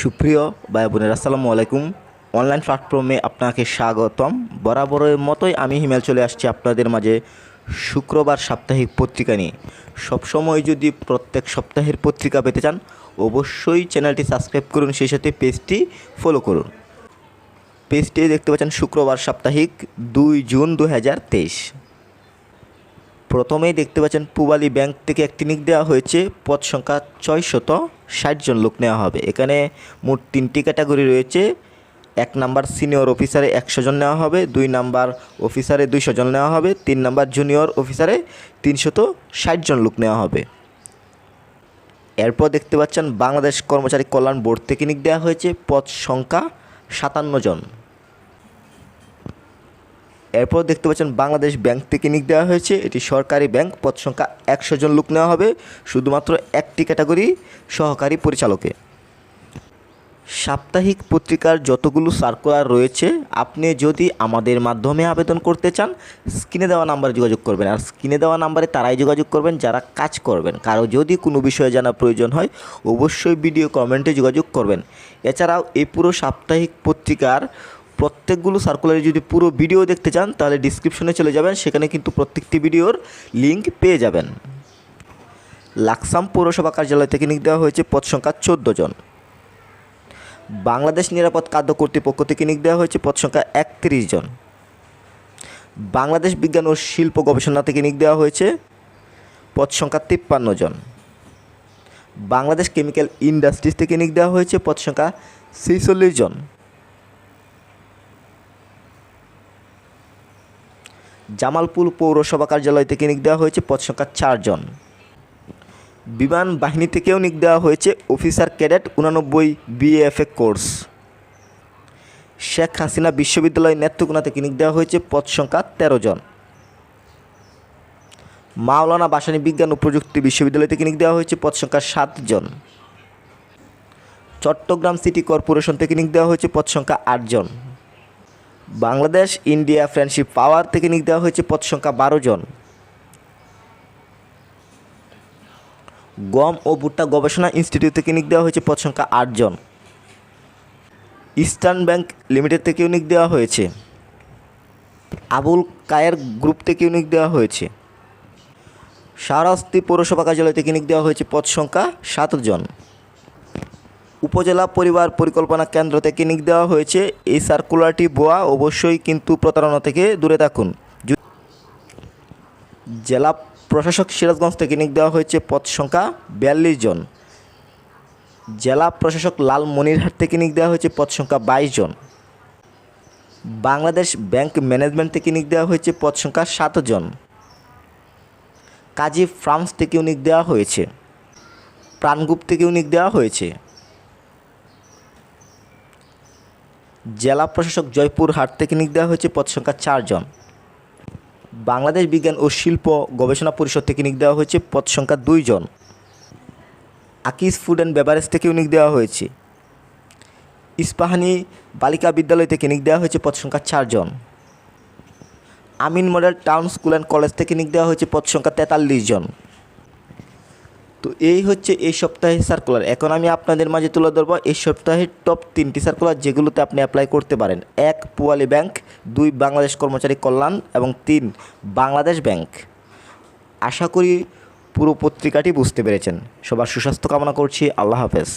সুপ্রিয় ভাই বোনের আসসালামু আলাইকুম। অনলাইন প্ল্যাটফর্মে আপনাকে স্বাগতম। বরাবরের মতোই আমি হিমেল চলে আসছি আপনাদের মাঝে শুক্রবার সাপ্তাহিক পত্রিকা নিয়ে। সবসময় যদি প্রত্যেক সপ্তাহের পত্রিকা পেতে চান, অবশ্যই চ্যানেলটি সাবস্ক্রাইব করুন, সেই সাথে পেজটি ফলো করুন। পেজটি দেখতে পাচ্ছেন শুক্রবার সাপ্তাহিক দুই জুন দু হাজার তেইশ। প্রথমেই দেখতে পাচ্ছেন পুবালি ব্যাংক থেকে একটি নিক দেওয়া হয়েছে। পদ সংখ্যা ছয়শত ষাট জন লোক নেওয়া হবে। এখানে মোট তিনটি ক্যাটাগরি রয়েছে। এক নাম্বার সিনিয়র অফিসারে একশো জন নেওয়া হবে, দুই নাম্বার অফিসারে দুইশো জন নেওয়া হবে, তিন নাম্বার জুনিয়র অফিসারে তিনশত ষাট জন লোক নেওয়া হবে। এরপর দেখতে পাচ্ছেন বাংলাদেশ কর্মচারী কল্যাণ বোর্ড থেকে নিক দেওয়া হয়েছে। পদ সংখ্যা সাতান্ন জন। এরপর দেখতে পাচ্ছেন বাংলাদেশ ব্যাংক থেকে নিক দেওয়া হয়েছে। এটি সরকারি ব্যাংক, পদ সংখ্যা একশো জন লোক নেওয়া হবে, শুধুমাত্র একটি ক্যাটাগরি সহকারী পরিচালকে। সাপ্তাহিক পত্রিকার যতগুলো সার্কুলার রয়েছে, আপনি যদি আমাদের মাধ্যমে আবেদন করতে চান, স্ক্রিনে দেওয়া নাম্বারে যোগাযোগ করবেন। আর স্ক্রিনে দেওয়া নাম্বারে তারাই যোগাযোগ করবেন, যারা কাজ করবেন। কারও যদি কোনো বিষয়ে জানা প্রয়োজন হয়, অবশ্যই ভিডিও কমেন্টে যোগাযোগ করবেন। এছাড়াও এই পুরো সাপ্তাহিক পত্রিকার প্রত্যেকগুলো সার্কুলারে যদি পুরো ভিডিও দেখতে চান, তাহলে ডিসক্রিপশনে চলে যাবেন। সেখানে কিন্তু প্রত্যেকটি ভিডিওর লিঙ্ক পেয়ে যাবেন। লাকসাম পৌরসভা কার্যালয় থেকে নিক দেওয়া হয়েছে পদ সংখ্যা চোদ্দ জন। বাংলাদেশ নিরাপদ খাদ্য কর্তৃপক্ষ থেকে নিক দেওয়া হয়েছে পদ সংখ্যা একত্রিশ জন। বাংলাদেশ বিজ্ঞান ও শিল্প গবেষণা থেকে নিক দেওয়া হয়েছে পদ সংখ্যা তিপ্পান্ন জন। বাংলাদেশ কেমিক্যাল ইন্ডাস্ট্রিজ থেকে নিক দেওয়া হয়েছে পদ সংখ্যা ছেচল্লিশ জন। জামালপুর পৌরসভা কার্যালয় থেকে নিক দেওয়া হয়েছে পদ সংখ্যা চারজন। বিমান বাহিনী থেকেও নিক দেওয়া হয়েছে অফিসার ক্যাডেট উনানব্বই বিএফএ কোর্স। শেখ হাসিনা বিশ্ববিদ্যালয় নেত্রকোনা থেকে নিক দেওয়া হয়েছে পদ সংখ্যা তেরো জন। মাওলানা বাসানী বিজ্ঞান ও প্রযুক্তি বিশ্ববিদ্যালয় থেকে নিক দেওয়া হয়েছে পদ সংখ্যা সাতজন চট্টগ্রাম সিটি কর্পোরেশন থেকে নিক দেওয়া হয়েছে পদ সংখ্যা আটজন বাংলাদেশ, ইন্ডিয়া ফ্রেন্ডশিপ পাওয়ার থেকে নিক দেওয়া হয়েছে পদ সংখ্যা বারো জন। গম ও ভুট্টা গবেষণা ইনস্টিটিউট থেকে নিক দেওয়া হয়েছে পদ সংখ্যা আটজন ইস্টার্ন ব্যাংক লিমিটেড থেকেও নিক দেওয়া হয়েছে। আবুল কায়ের গ্রুপ থেকেও নিক দেওয়া হয়েছে। শাহরাস্তি পৌরসভা কার্যালয় থেকে নিক দেওয়া হয়েছে পদ সংখ্যা সাতজন উপজেলা পরিবার পরিকল্পনা কেন্দ্র থেকে নিক দেওয়া হয়েছে। এই সার্কুলারটি বোয়া অবশ্যই কিন্তু প্রতারণা থেকে দূরে থাকুন। জেলা প্রশাসক সিরাজগঞ্জ থেকে নিক দেওয়া হয়েছে পদ সংখ্যা বিয়াল্লিশ জন। জেলা প্রশাসক লাল মনিরহাট থেকে নিক দেওয়া হয়েছে পদ সংখ্যা বাইশ জন। বাংলাদেশ ব্যাংক ম্যানেজমেন্ট থেকে নিক দেওয়া হয়েছে পদ সংখ্যা সাত জন। কাজী ফ্রান্স থেকেও নিক দেওয়া হয়েছে। প্রাণগুপ থেকেও নিক দেওয়া হয়েছে। জেলা প্রশাসক জয়পুরহাট থেকে নিক দেওয়া হয়েছে পদ সংখ্যা চারজন বাংলাদেশ বিজ্ঞান ও শিল্প গবেষণা পরিষদ থেকে নিক দেওয়া হয়েছে পদ সংখ্যা দুইজন আকিস ফুড অ্যান্ড বেভারেজ থেকেও নিক দেওয়া হয়েছে। ইস্পাহানি বালিকা বিদ্যালয় থেকে নিক দেওয়া হয়েছে পদ সংখ্যা চারজন Amin model town school and college থেকে নিক দেওয়া হয়েছে পদ সংখ্যা তেতাল্লিশ জন। তো এই হচ্ছে এই সপ্তাহের সার্কুলার এখন আমি আপনাদের মাঝে তুলে ধরবো এই সপ্তাহের টপ তিনটি সার্কুলার যেগুলোতে আপনি অ্যাপ্লাই করতে পারেন। এক, পুয়ালি ব্যাংক, দুই, বাংলাদেশ কর্মচারী কল্যাণ এবং তিন, বাংলাদেশ ব্যাংক। আশা করি পুরো পত্রিকাটি বুঝতে পেরেছেন। সবার সুস্বাস্থ্য কামনা করছি। আল্লাহ হাফেজ।